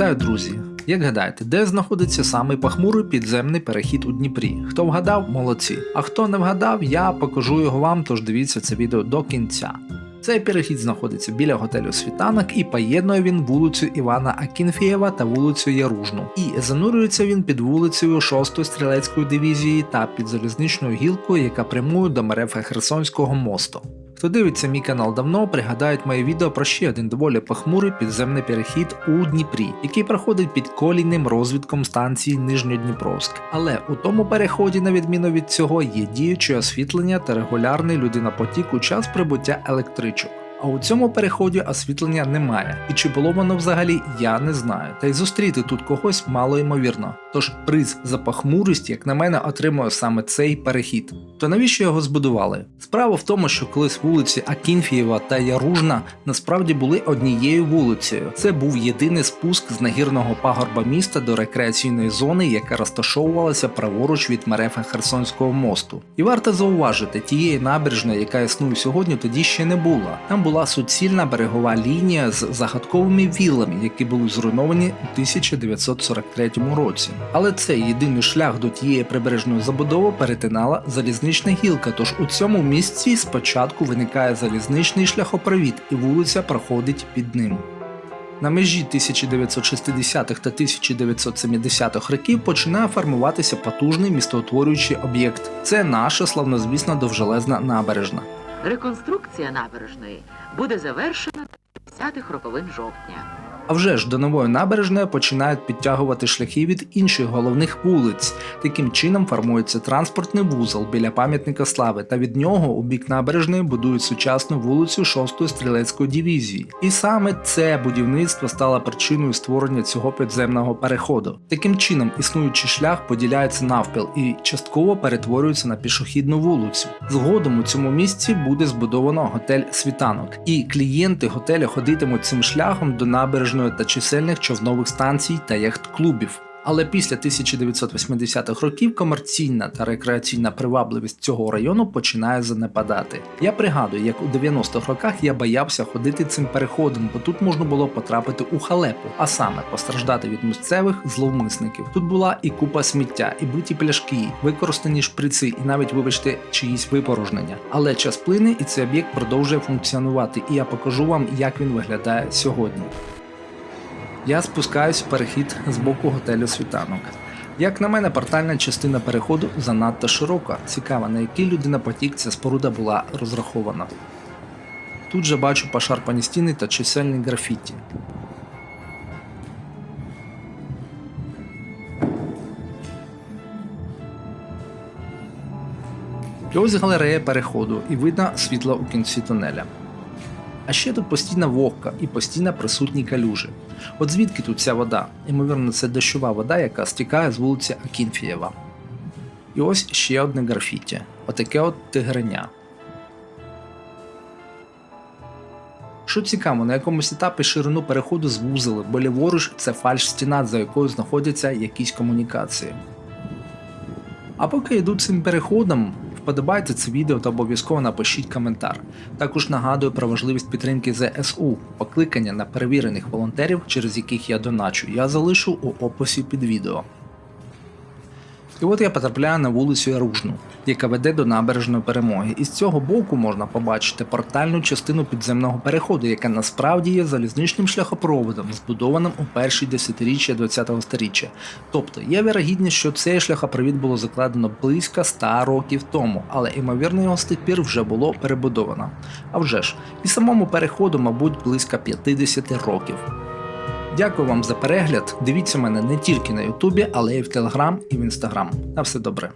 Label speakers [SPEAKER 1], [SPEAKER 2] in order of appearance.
[SPEAKER 1] Вітаю, друзі! Як гадаєте, де знаходиться самий похмурий підземний перехід у Дніпрі? Хто вгадав, молодці. А хто не вгадав, я покажу його вам, тож дивіться це відео до кінця. Цей перехід знаходиться біля готелю Світанок і поєднує він вулицю Івана Акінфєєва та вулицю Яружну. І занурюється він під вулицею 6-ї стрілецької дивізії та під залізничною гілкою, яка прямує до мерефа Херсонського мосту. Хто дивиться мій канал давно, пригадають моє відео про ще один доволі похмурий підземний перехід у Дніпрі, який проходить під колійним розвідком станції Нижньодніпровськ. Але у тому переході, на відміну від цього, є діюче освітлення та регулярний людинопотік у час прибуття електричок. А у цьому переході освітлення немає, і чи було воно взагалі, я не знаю. Та й зустріти тут когось мало ймовірно. Тож приз за похмурість, як на мене, отримує саме цей перехід. То навіщо його збудували? Справа в тому, що колись вулиці Акінфієва та Яружна насправді були однією вулицею. Це був єдиний спуск з нагірного пагорба міста до рекреаційної зони, яка розташовувалася праворуч від мерефа Херсонського мосту. І варто зауважити, тієї набережної, яка існує сьогодні, тоді ще не було. Там була суцільна берегова лінія з загадковими вілами, які були зруйновані у 1943 році. Але цей єдиний шлях до тієї прибережної забудови перетинала залізнична гілка. Тож у цьому місці спочатку виникає залізничний шляхопровід, і вулиця проходить під ним. На межі 1960-х та 1970-х років починає формуватися потужний містоутворюючий об'єкт. Це наша славнозвісна довжелезна набережна.
[SPEAKER 2] Реконструкція набережної буде завершена 10-х роковин жовтня.
[SPEAKER 1] А вже ж до нової набережної починають підтягувати шляхи від інших головних вулиць. Таким чином формується транспортний вузол біля пам'ятника слави, та від нього у бік набережної будують сучасну вулицю 6-ї стрілецької дивізії. І саме це будівництво стало причиною створення цього підземного переходу. Таким чином, існуючий шлях поділяється навпіл і частково перетворюється на пішохідну вулицю. Згодом у цьому місці буде збудовано готель світанок, і клієнти готеля ходитимуть цим шляхом до набережної та чисельних човнових станцій та яхт-клубів. Але після 1980-х років комерційна та рекреаційна привабливість цього району починає занепадати. Я пригадую, як у 90-х роках я боявся ходити цим переходом, бо тут можна було потрапити у халепу, а саме постраждати від місцевих зловмисників. Тут була і купа сміття, і биті пляшки, використані шприци, і навіть, вибачте, чиїсь випорожнення. Але час плине, і цей об'єкт продовжує функціонувати, і я покажу вам, як він виглядає сьогодні. Я спускаюсь в перехід з боку готелю світанок. Як на мене, портальна частина переходу занадто широка, цікава, на який людинопотік ця споруда була розрахована. Тут же бачу пошарпані стіни та чисельні графіті. Ось галерея переходу, і видно світло у кінці тунеля. А ще тут постійна вогка і постійно присутні калюжі. От звідки тут ця вода? Ймовірно, це дощова вода, яка стікає з вулиці Акінфієва. І ось ще одне графіті. Отаке от тигреня. Що цікаво, на якомусь етапі ширину переходу звузили, бо ліворуч це фальш-стіна, за якою знаходяться якісь комунікації. А поки йду цим переходом, вподобайте це відео та обов'язково напишіть коментар. Також нагадую про важливість підтримки ЗСУ, покликання на перевірених волонтерів, через яких я доначу, я залишу у описі під відео. І от я потрапляю на вулицю Яружну, яка веде до набережної перемоги. І з цього боку можна побачити портальну частину підземного переходу, яка насправді є залізничним шляхопроводом, збудованим у перші десятиріччя ХХ століття. Тобто є вірогідність, що цей шляхопровід було закладено близько 100 років тому, але ймовірно його з тих пір вже було перебудовано. А вже ж, і самому переходу, мабуть, близько 50 років. Дякую вам за перегляд. Дивіться мене не тільки на Ютубі, але й в Телеграм і в Інстаграм. На все добре.